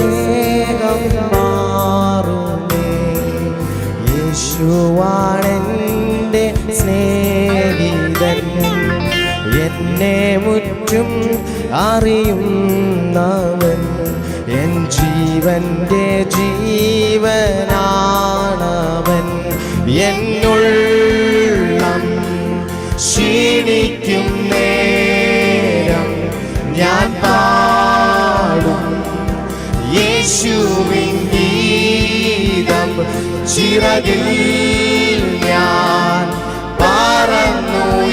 വേഗം മാറുമേ. യേശുവാണെന്റെ സ്നേഹിതൻ. എന്നെ മുറ്റും അറിയുന്നവൻ. എൻ ജീവന്റെ ജീവനാണവൻ. എന്നുള്ളം ക്ഷീണിക്കും നേരം ഞാൻ പാ യേശുവിൻ ഗീതം ചിറകിൽ ഞാൻ പറന്നുയരും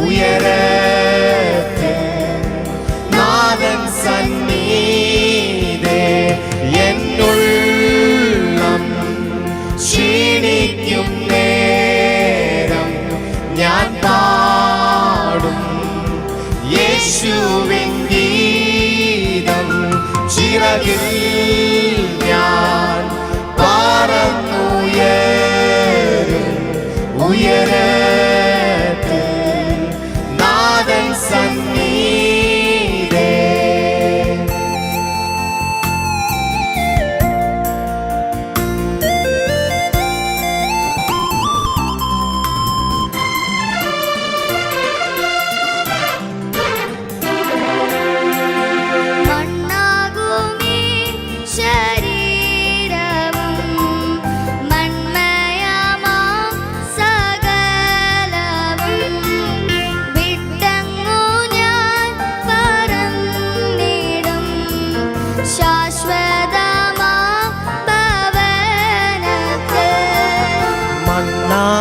ഉയരത്തിൽ നാഥൻ സന്നീതേ എന്നുള്ളം ക്ഷീണിക്കും നേരം ഞാൻ പാടും. യേശുവിൻ ഗീതം ചിറകിൽ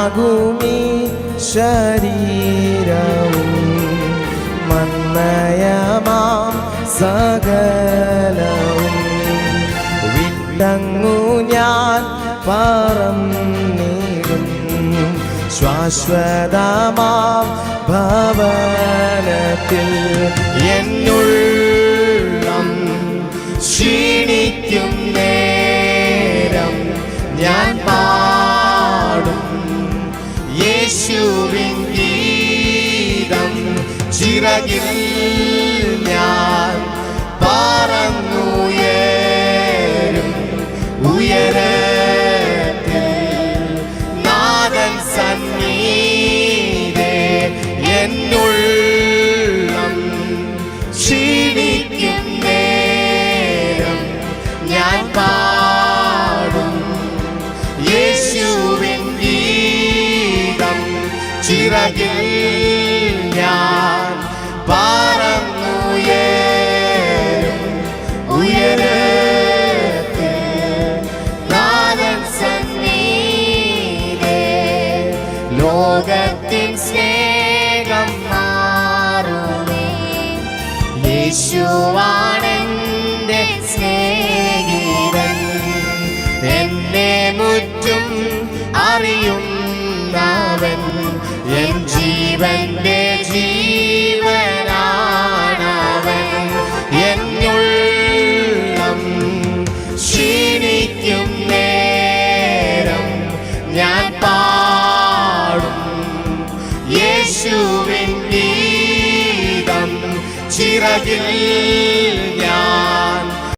മണ്ണാകുമീ ശരീരവും മന്മയമാം സകലവും. വിട്ടങ്ങു ഞാൻ പറന്നിടും ശാശ്വതമാം ഭവനത്തിൽ എന്നുള്ളം ക്ഷീണിക്കും നേരം ഞാൻ പാടും. 예수님 이름 지라길면 바람 노예름 우예레들 나간 산미래 옛놀람 신이 낌네. ചിറകിൽ ഞാൻ പറന്നുയരും ഉയരത്തിൽ എന്നെ മുറ്റും അറിയും ജീവന്റെ ജീവനാണവൻ. എന്നുള്ളം ക്ഷീണിക്കും നേരം ഞാൻ പാടും. യേശുവിൻ ഗീതം ചിറകിൽ ഞാൻ